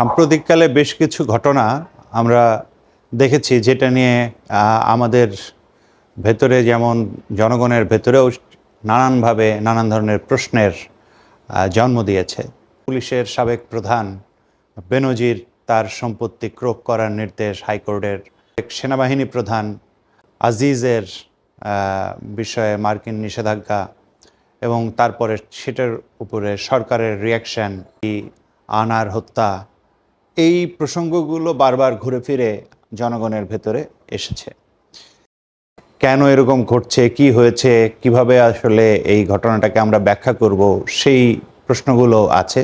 সাম্প্রতিককালে বেশ কিছু ঘটনা আমরা দেখেছি যেটা নিয়ে আমাদের ভেতরে যেমন জনগণের ভেতরেও নানানভাবে নানান ধরনের প্রশ্নের জন্ম দিয়েছে। পুলিশের সাবেক প্রধান বেনজির তার সম্পত্তি ক্রোক করার নির্দেশ হাইকোর্টের। সেনাবাহিনী প্রধান আজিজের বিষয়ে মার্কিন নিষেধাজ্ঞা এবং তারপরে সেটার উপরে সরকারের রিয়াকশন আনার হত্যা এই প্রসঙ্গগুলো বারবার ঘুরে ফিরে জনগণের ভেতরে এসেছে। কেন এরকম ঘটছে? কি হয়েছে? কীভাবে আসলে এই ঘটনাটাকে আমরা ব্যাখ্যা করব? সেই প্রশ্নগুলো আছে।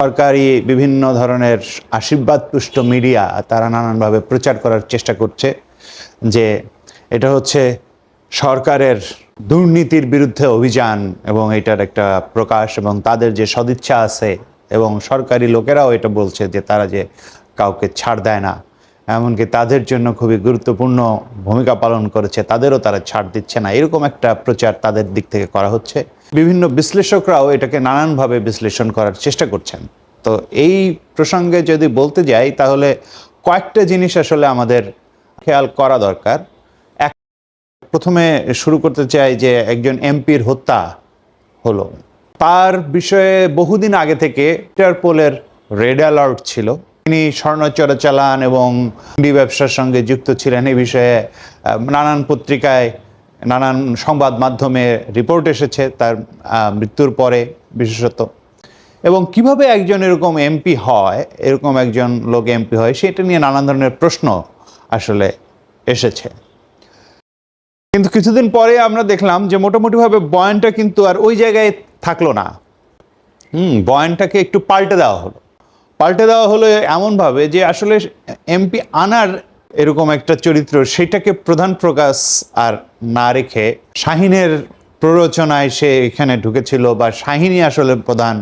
সরকারি বিভিন্ন ধরনের আশীর্বাদপুষ্ট মিডিয়া তারা নানানভাবে প্রচার করার চেষ্টা করছে যে এটা হচ্ছে সরকারের দুর্নীতির বিরুদ্ধে অভিযান এবং এটার একটা প্রকাশ এবং তাদের যে সদিচ্ছা আছে এবং সরকারি লোকেরাও এটা বলছে যে তারা যে কাউকে ছাড় দেয় না, এমনকি তাদের জন্য খুবই গুরুত্বপূর্ণ ভূমিকা পালন করেছে, তাদেরও তারা ছাড় দিচ্ছে না। এরকম একটা প্রচার তাদের দিক থেকে করা হচ্ছে। বিভিন্ন বিশ্লেষকরাও এটাকে নানানভাবে বিশ্লেষণ করার চেষ্টা করছেন। তো এই প্রসঙ্গে যদি বলতে যাই, তাহলে কয়েকটা জিনিস আসলে আমাদের খেয়াল করা দরকার। এক, প্রথমে শুরু করতে চাই যে একজন এমপির হত্যা হলো। তার বিষয়ে বহুদিন আগে থেকে ইন্টারপোলের রেড অ্যালার্ট ছিল। তিনি স্বর্ণ চোরাচালান এবং হুন্ডি ব্যবসার সঙ্গে যুক্ত ছিলেন। এই বিষয়ে নানান পত্রিকায় নানান সংবাদ মাধ্যমে রিপোর্ট এসেছে তার মৃত্যুর পরে বিশেষত। এবং কীভাবে একজন এরকম এমপি হয়, এরকম একজন লোক এমপি হয়, সেটা নিয়ে নানান ধরনের প্রশ্ন আসলে এসেছে। কিন্তু কিছুদিন পরে আমরা দেখলাম যে মোটামুটিভাবে বয়ানটা কিন্তু আর ওই জায়গায় থাকল না। হুম, বয়ানটাকে একটু পাল্টে দেওয়া হলো। পাল্টে দেওয়া হলো এমনভাবে যে আসলে এমপি আনার এরকম একটা চরিত্র সেটাকে প্রধান প্রকাশ আর না রেখে শাহিনের প্ররোচনায় সে এখানে ঢুকেছিল বা শাহিনী আসলে প্রধান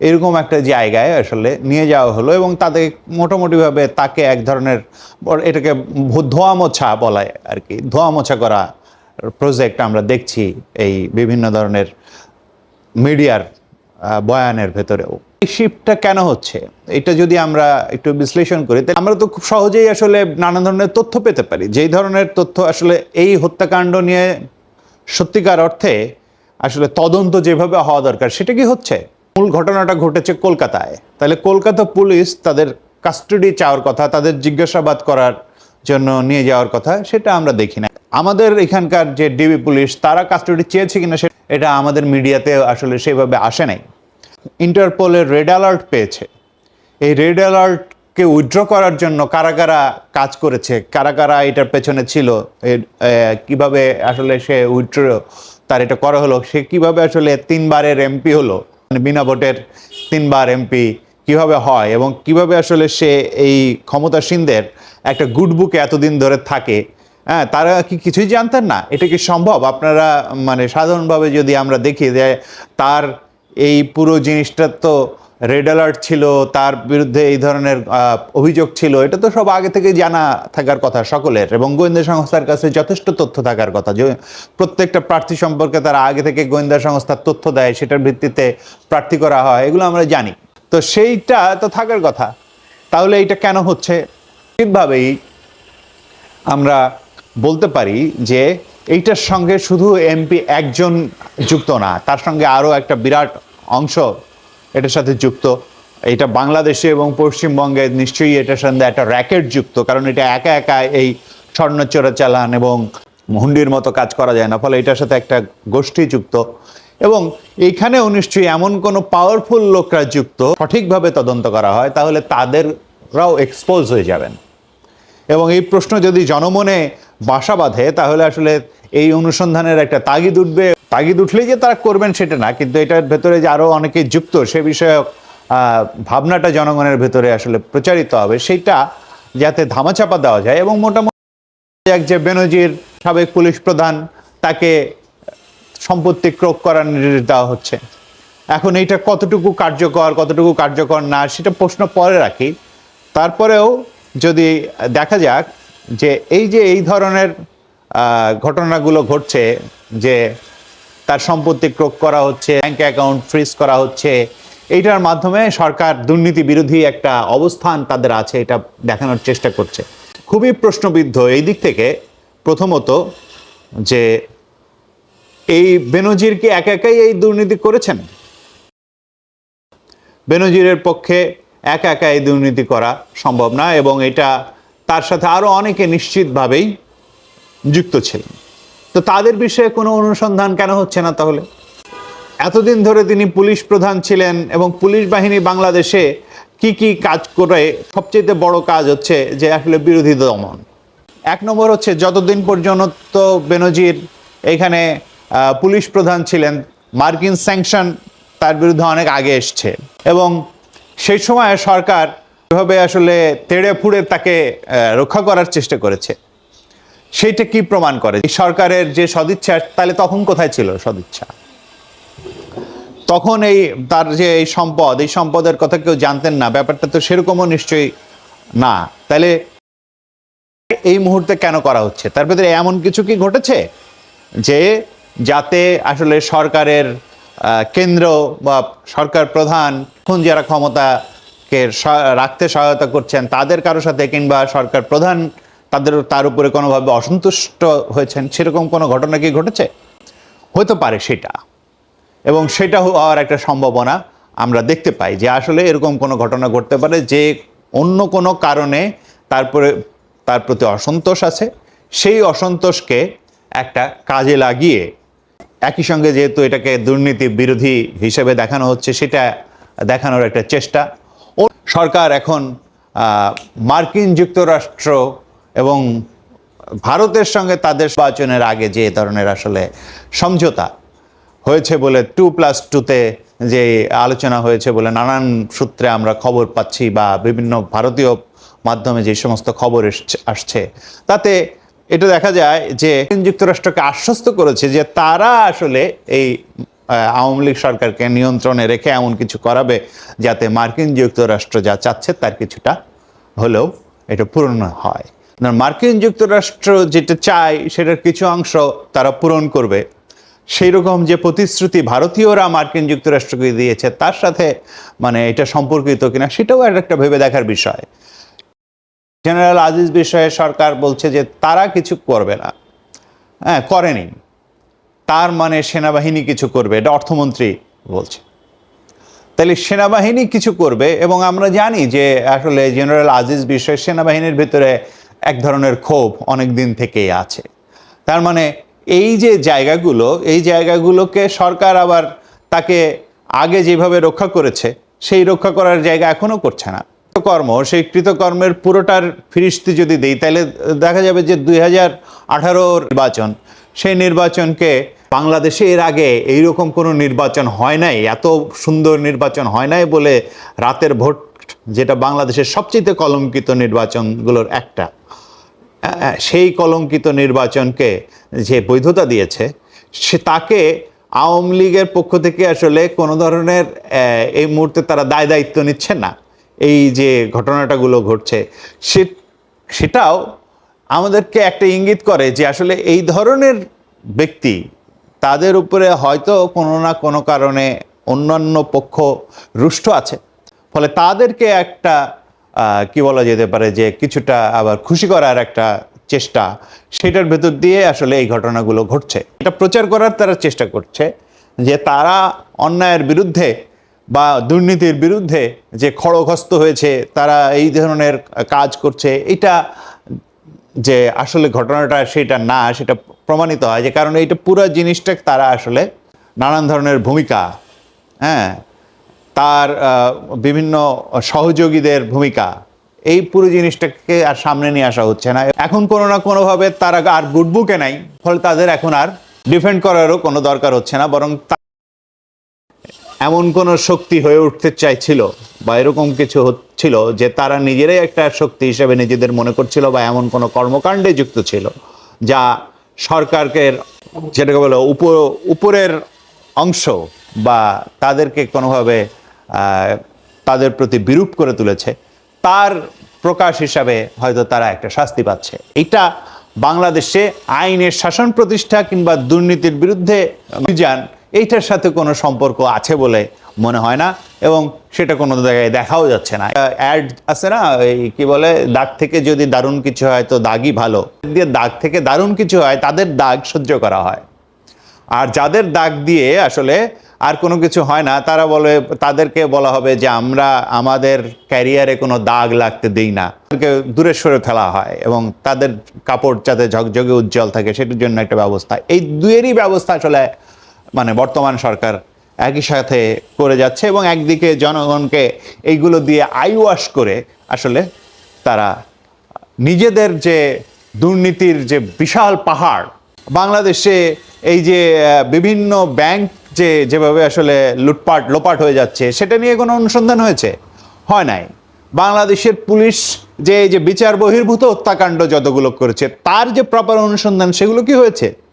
এরকম একটা জায়গায় আসলে নিয়ে যাওয়া হলো এবং তাদের মোটামুটিভাবে তাকে এক ধরনের এটাকে ধোয়া মোছা বলায় আর কি। ধোয়া মোছা করা প্রজেক্ট আমরা দেখছি এই বিভিন্ন ধরনের মিডিয়ার বয়ানের ভেতরেও। এই শিফটটা কেন হচ্ছে? এটা যদি আমরা একটু বিশ্লেষণ করি, তাহলে আমরা তো খুব সহজেই আসলে নানা ধরনের তথ্য পেতে পারি। যেই ধরনের তথ্য আসলে এই হত্যাকাণ্ড নিয়ে সত্যিকার অর্থে আসলে তদন্ত যেভাবে হওয়া দরকার, সেটা কি হচ্ছে? মূল ঘটনাটা ঘটেছে কলকাতায়। তাহলে কলকাতা পুলিশ তাদের কাস্টডি চাওয়ার কথা, তাদের জিজ্ঞাসাবাদ করার জন্য নিয়ে যাওয়ার কথা, সেটা আমরা দেখি না। আমাদের এখানকার যে ডিবি পুলিশ, তারা কাস্টডি চেয়েছে কিনা সে এটা আমাদের মিডিয়াতে আসলে সেভাবে আসে নাই। ইন্টারপোলের রেড অ্যালার্ট পেয়েছে। এই রেড অ্যালার্টকে উইথড্র করার জন্য কারা কারা কাজ করেছে, কারা কারা এটার পেছনে ছিল কীভাবে আসলে সে উইথড্র তার এটা করা হলো, সে কীভাবে আসলে তিনবারের এমপি হলো মানে বিনা ভোটের তিনবার এমপি কীভাবে হয় এবং কীভাবে আসলে সে এই ক্ষমতাসীনদের একটা গুড বুকে এতদিন ধরে থাকে হ্যাঁ তারা কি কিছুই জানতেন না? এটা কি সম্ভব? আপনারা মানে সাধারণভাবে যদি আমরা দেখি যে তার এই পুরো জিনিসটা তো রেড অ্যালার্ট ছিল, তার বিরুদ্ধে এই ধরনের অভিযোগ ছিল, এটা তো সব আগে থেকে জানা থাকার কথা সকলের এবং গোয়েন্দা সংস্থার কাছে যথেষ্ট তথ্য থাকার কথা। যে প্রত্যেকটা প্রার্থী সম্পর্কে তারা আগে থেকে গোয়েন্দা সংস্থার তথ্য দেয়, সেটার ভিত্তিতে প্রার্থী করা হয়, এগুলো আমরা জানি। তো সেইটা তো থাকার কথা। তাহলে এইটা কেন হচ্ছে? ঠিকভাবেই আমরা বলতে পারি যে এইটার সঙ্গে শুধু এমপি একজন যুক্ত না, তার সঙ্গে আরও একটা বিরাট অংশ এটার সাথে যুক্ত। এটা বাংলাদেশে এবং পশ্চিমবঙ্গে নিশ্চয়ই এটার সঙ্গে একটা র্যাকেট যুক্ত, কারণ এটা একা একা এই স্বর্ণ চোরাচালান এবং হুন্ডির মতো কাজ করা যায় না, ফলে এটার সাথে একটা গোষ্ঠী যুক্ত। এবং এইখানেও নিশ্চয়ই এমন কোনো পাওয়ারফুল লোকরা যুক্ত, সঠিকভাবে তদন্ত করা হয়, তাহলে তাদেররাও এক্সপোজ হয়ে যাবেন। এবং এই প্রশ্ন যদি জনমনে বাসা বাঁধে, তাহলে আসলে এই অনুসন্ধানের একটা তাগিদ উঠবে। তাগিদ উঠলেই যে তারা করবেন সেটা না, কিন্তু এটার ভেতরে যে আরও অনেকে যুক্ত, সে বিষয়ক ভাবনাটা জনগণের ভেতরে আসলে প্রচারিত হবে। সেইটা যাতে ধামাচাপা দেওয়া যায় এবং মোটামুটি এক যে বেনজির সাবেক পুলিশ প্রধান, তাকে সম্পত্তি ক্রোক করার নির্দেশ দেওয়া হচ্ছে। এখন এইটা কতটুকু কার্যকর কতটুকু কার্যকর না, সেটা প্রশ্ন পরে রাখি। তারপরেও যদি দেখা যাক যে এই যে এই ধরনের ঘটনাগুলো ঘটছে যে তার সম্পত্তি ক্রোক করা হচ্ছে ব্যাংক অ্যাকাউন্ট ফ্রিজ করা হচ্ছে, এইটার মাধ্যমে সরকার দুর্নীতি বিরোধী একটা অবস্থান তাদের আছে, এটা দেখানোর চেষ্টা করছে। খুবই প্রশ্নবিদ্ধ এই দিক থেকে প্রথমত যে এই বেনজির কি একা একাই এই দুর্নীতি করেছেন? বেনজিরের পক্ষে একা একা এই দুর্নীতি করা সম্ভব না এবং এটা তার সাথে আরও অনেকে নিশ্চিতভাবেই যুক্ত ছিলেন। তো তাদের বিষয়ে কোনো অনুসন্ধান কেন হচ্ছে না তাহলে? এতদিন ধরে তিনি পুলিশ প্রধান ছিলেন এবং পুলিশ বাহিনী বাংলাদেশে কি কি কাজ করে সবচেয়ে বড় কাজ হচ্ছে যে আসলে বিরোধী দমন। এক নম্বর হচ্ছে যতদিন পর্যন্ত বেনজির এখানে পুলিশ প্রধান ছিলেন, মার্কিন স্যাংশন তার বিরুদ্ধে অনেক আগে এসছে এবং সেই সময় সরকার এভাবে আসলে তেড়ে ফুড়ে তাকে রক্ষা করার চেষ্টা করেছে, সেইটা কি প্রমাণ করে? এই সরকারের যে সদিচ্ছা, তাহলে তখন কোথায় ছিল সদিচ্ছা? তখন এই তার যে এই সম্পদ, এই সম্পদের কথা কেউ জানতেন না, ব্যাপারটা তো সেরকমও নিশ্চয়ই না। তাহলে এই মুহূর্তে কেন করা হচ্ছে? তার ভেতরে এমন কিছু কি ঘটেছে? যে যাতে আসলে সরকারের কেন্দ্র বা সরকার প্রধান এখন যারা ক্ষমতাকে রাখতে সহায়তা করছেন তাদের কারও সাথে কিংবা সরকার প্রধান তাদের তার উপরে কোনোভাবে অসন্তুষ্ট হয়েছেন, সেরকম কোনো ঘটনা কি ঘটেছে? হতে পারে সেটা। এবং সেটা হওয়ার একটা সম্ভাবনা আমরা দেখতে পাই যে আসলে এরকম কোনো ঘটনা ঘটতে পারে যে অন্য কোনো কারণে তারপরে তার প্রতি অসন্তোষ আছে। সেই অসন্তোষকে একটা কাজে লাগিয়ে একই সঙ্গে যেহেতু এটাকে দুর্নীতি বিরোধী হিসেবে দেখানো হচ্ছে, সেটা দেখানোর একটা চেষ্টা। ও সরকার এখন মার্কিন যুক্তরাষ্ট্র এবং ভারতের সঙ্গে তাদের নির্বাচনের আগে যে ধরনের আসলে সমঝোতা হয়েছে বলে টু প্লাস টুতে যে আলোচনা হয়েছে বলে নানান সূত্রে আমরা খবর পাচ্ছি বা বিভিন্ন ভারতীয় মাধ্যমে যে সমস্ত খবর আসছে, তাতে এটা দেখা যায় যে যুক্তরাষ্ট্রকে আশ্বস্ত করেছে যে তারা আসলে এই আওয়ামী লীগ সরকারকে নিয়ন্ত্রণে রেখে এমন কিছু করাবে যাতে মার্কিন যুক্তরাষ্ট্র যা চাচ্ছে তার কিছুটা হলেও এটা পূরণ হয়। মার্কিন যুক্তরাষ্ট্র যেটা চায় সেটার কিছু অংশ তারা পূরণ করবে। সেই রকম যে প্রতিশ্রুতি ভারতীয়রা মার্কিন যুক্তরাষ্ট্রকে দিয়েছে, তার সাথে মানে এটা সম্পর্কিত কিনা সেটাও একটা ভেবে দেখার বিষয়। জেনারেল আজিজ বিষয়ে সরকার বলছে যে তারা কিছু করবে না। হ্যাঁ করেনি। তার মানে সেনাবাহিনী কিছু করবে, এটা অর্থমন্ত্রী বলছে। তাহলে সেনাবাহিনী কিছু করবে এবং আমরা জানি যে আসলে জেনারেল আজিজ বিষয়ে সেনাবাহিনীর ভিতরে এক ধরনের ক্ষোভ অনেক দিন থেকেই আছে। তার মানে এই যে জায়গাগুলো, এই জায়গাগুলোকে সরকার আবার তাকে আগে যেভাবে রক্ষা করেছে, সেই রক্ষা করার জায়গা এখনও করছে না। কর্ম সেই কৃতকর্মের পুরোটার ফিরিস্তি যদি দেই, তাহলে দেখা যাবে যে দুই হাজার আঠারোর নির্বাচন, সেই নির্বাচনকে বাংলাদেশে এর আগে এইরকম কোনো নির্বাচন হয় নাই, এত সুন্দর নির্বাচন হয় নাই বলে রাতের ভোট, যেটা বাংলাদেশের সবচেয়ে কলঙ্কিত নির্বাচনগুলোর একটা। সেই কলঙ্কিত নির্বাচনকে যে বৈধতা দিয়েছে, সে তাকে আওয়ামী লীগের পক্ষ থেকে আসলে কোনো ধরনের এই মুহূর্তে তারা দায় দায়িত্ব নিচ্ছে না। এই যে ঘটনাটাগুলো ঘটছে, সে, সেটাও আমাদেরকে একটা ইঙ্গিত করে যে আসলে এই ধরনের ব্যক্তি তাদের উপরে হয়তো কোনো না কোনো কারণে অন্যান্য পক্ষ রুষ্ট আছে। ফলে তাদেরকে একটা কি বলা যেতে পারে যে কিছুটা আবার খুশি করার একটা চেষ্টা, সেটার ভেতর দিয়ে আসলে এই ঘটনাগুলো ঘটছে। এটা প্রচার করার তারা চেষ্টা করছে যে তারা অন্যায়ের বিরুদ্ধে বা দুর্নীতির বিরুদ্ধে যে খড়গস্ত হয়েছে, তারা এই ধরনের কাজ করছে, এটা যে আসলে ঘটনাটা সেটা না, সেটা প্রমাণিত হয় যে কারণ এইটা পুরো জিনিসটা তারা আসলে নানান ধরনের ভূমিকা হ্যাঁ তার বিভিন্ন সহযোগীদের ভূমিকা, এই পুরো জিনিসটাকে আর সামনে নিয়ে আসা হচ্ছে না। এখন কোনো না কোনোভাবে তারা আর গুড বুকে নাই, ফলে তাদের এখন আর ডিফেন্ড করারও কোনো দরকার হচ্ছে না, বরং এমন কোনো শক্তি হয়ে উঠতে চাইছিল বা এরকম কিছু হচ্ছিল যে তারা নিজেরাই একটা শক্তি হিসেবে নিজেদের মনে করছিল বা এমন কোনো কর্মকাণ্ডে যুক্ত ছিল যা সরকারকে যেটাকে বলে উপ, উপরের অংশ বা তাদেরকে কোনোভাবে তাদের প্রতি বিরূপ করে তুলেছে, তার প্রকাশ হিসাবে হয়তো তারা একটা শাস্তি পাচ্ছে। এটা বাংলাদেশে আইনের শাসন প্রতিষ্ঠা কিংবা দুর্নীতির বিরুদ্ধে অভিযান এইটার সাথে কোনো সম্পর্ক আছে বলে মনে হয় না এবং সেটা কোনো জায়গায় দেখাও যাচ্ছে না। অ্যাড আছে না, এই কি বলে, দাগ থেকে যদি দারুণ কিছু হয় তো দাগই ভালো। দিয়ে দাগ থেকে দারুণ কিছু হয়, তাদের দাগ সহ্য করা হয়। আর যাদের দাগ দিয়ে আসলে আর কোনো কিছু হয় না, তারা বলে, তাদেরকে বলা হবে যে আমরা আমাদের ক্যারিয়ারে কোনো দাগ লাগতে দিই না। তাদেরকে দূরে সরে ফেলা হয় এবং তাদের কাপড় যাতে ঝকঝকে উজ্জ্বল থাকে, সেটির জন্য একটা ব্যবস্থা। এই দুয়েরই ব্যবস্থা আসলে মানে বর্তমান সরকার একই সাথে করে যাচ্ছে এবং একদিকে জনগণকে এইগুলো দিয়ে আই ওয়াশ করে আসলে তারা নিজেদের যে দুর্নীতির যে বিশাল পাহাড়, বাংলাদেশে এই যে বিভিন্ন ব্যাংক যে যেভাবে আসলে লুটপাট, লোপাট হয়ে যাচ্ছে, সেটা নিয়ে কোনো অনুসন্ধান হয়েছে? হয় নাই। বাংলাদেশের পুলিশ যে যে বিচার বহির্ভূত হত্যাকাণ্ড যতগুলো করেছে, তার যে প্রপার অনুসন্ধান, সেগুলো কি হয়েছে?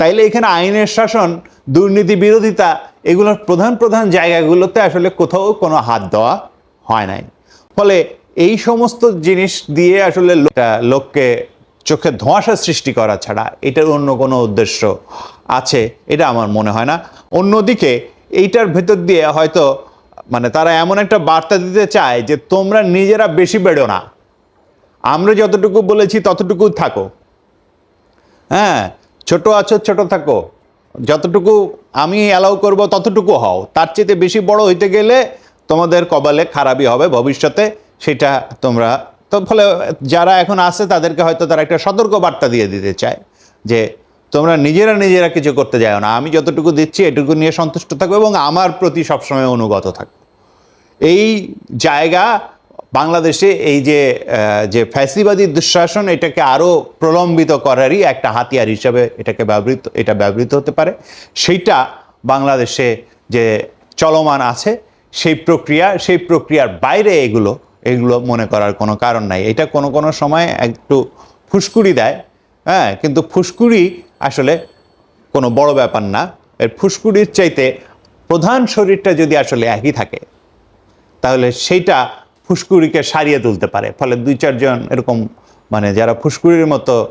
তাইলে এখানে আইনের শাসন, দুর্নীতি, বিরোধিতা এগুলোর প্রধান প্রধান জায়গাগুলোতে আসলে কোথাও কোনো হাত দেওয়া হয় নাই। ফলে এই সমস্ত জিনিস দিয়ে আসলে লোককে চোখে ধোঁয়াশা সৃষ্টি করা ছাড়া এটার অন্য কোনো উদ্দেশ্য আছে, এটা আমার মনে হয় না। অন্যদিকে এইটার ভেতর দিয়ে হয়তো মানে তারা এমন একটা বার্তা দিতে চায় যে তোমরা নিজেরা বেশি বেড়ো না। আমরা যতটুকু বলেছি ততটুকু থাকো। হ্যাঁ ছোট আছো, ছোট থাকো। যতটুকু আমি অ্যালাউ করব, ততটুকু হও। তার চেয়ে বেশি বড় হইতে গেলে তোমাদের কবালে খারাপই হবে ভবিষ্যতে। সেটা তোমরা, তো ফলে যারা এখন আছে, তাদেরকে হয়তো তারা একটা সতর্ক বার্তা দিয়ে দিতে চায় যে, তোমরা নিজেরা নিজেরা কিছু করতে যাও না। আমি যতটুকু দিচ্ছি, এটুকু নিয়ে সন্তুষ্ট থাকো এবং আমার প্রতি সবসময় অনুগত থাকো। এই জায়গা বাংলাদেশে এই যে যে ফ্যাসিবাদী দুঃশাসন, এটাকে আরও প্রলম্বিত করারই একটা হাতিয়ার হিসাবে এটাকে ব্যবহৃত, এটা ব্যবহৃত হতে পারে। সেইটা বাংলাদেশে যে চলমান আছে, সেই প্রক্রিয়া, সেই প্রক্রিয়ার বাইরে এগুলো এগুলো মনে করার কোনো কারণ নাই। এটা কোনো কোনো সময় একটু ফুসকুড়ি দেয় হ্যাঁ কিন্তু ফুসকুড়ি আসলে কোনো বড় ব্যাপার না। এর ফুসকুড়ির চাইতে প্রধান শরীরটা যদি আসলে একই থাকে, তাহলে সেইটা ফুসকুড়িকে সারিয়ে তুলতে পারে। ফলে দুই, চারজন এরকম মানে যারা ফুসকুড়ির মতো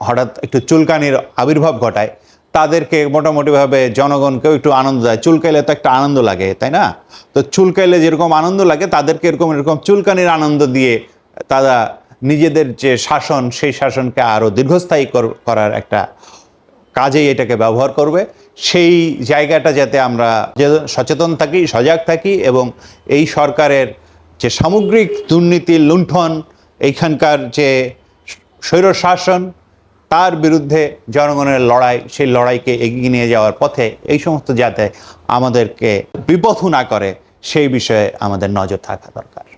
হঠাৎ একটু চুলকানির আবির্ভাব ঘটায়, তাদেরকে মোটামুটিভাবে জনগণকেও একটু আনন্দ দেয়। চুলকাইলে তো একটা আনন্দ লাগে, তাই না? তো চুলকাইলে যেরকম আনন্দ লাগে, তাদেরকে এরকম এরকম চুলকানির আনন্দ দিয়ে তারা নিজেদের যে শাসন, সেই শাসনকে আরও দীর্ঘস্থায়ী কর- করার একটা কাজেই এটাকে ব্যবহার করবে। সেই জায়গাটা যাতে আমরা যে সচেতন থাকি, সজাগ থাকি এবং এই সরকারের যে সামগ্রিক দুর্নীতি লুণ্ঠন, এইখানকার যে স্বৈরশাসন, তার বিরুদ্ধে জনগণের লড়াই, সেই লড়াইকে এগিয়ে নিয়ে যাওয়ার পথে এই সমস্ত যাতে আমাদেরকে বিপথু না করে, সেই বিষয়ে আমাদের নজর থাকা দরকার।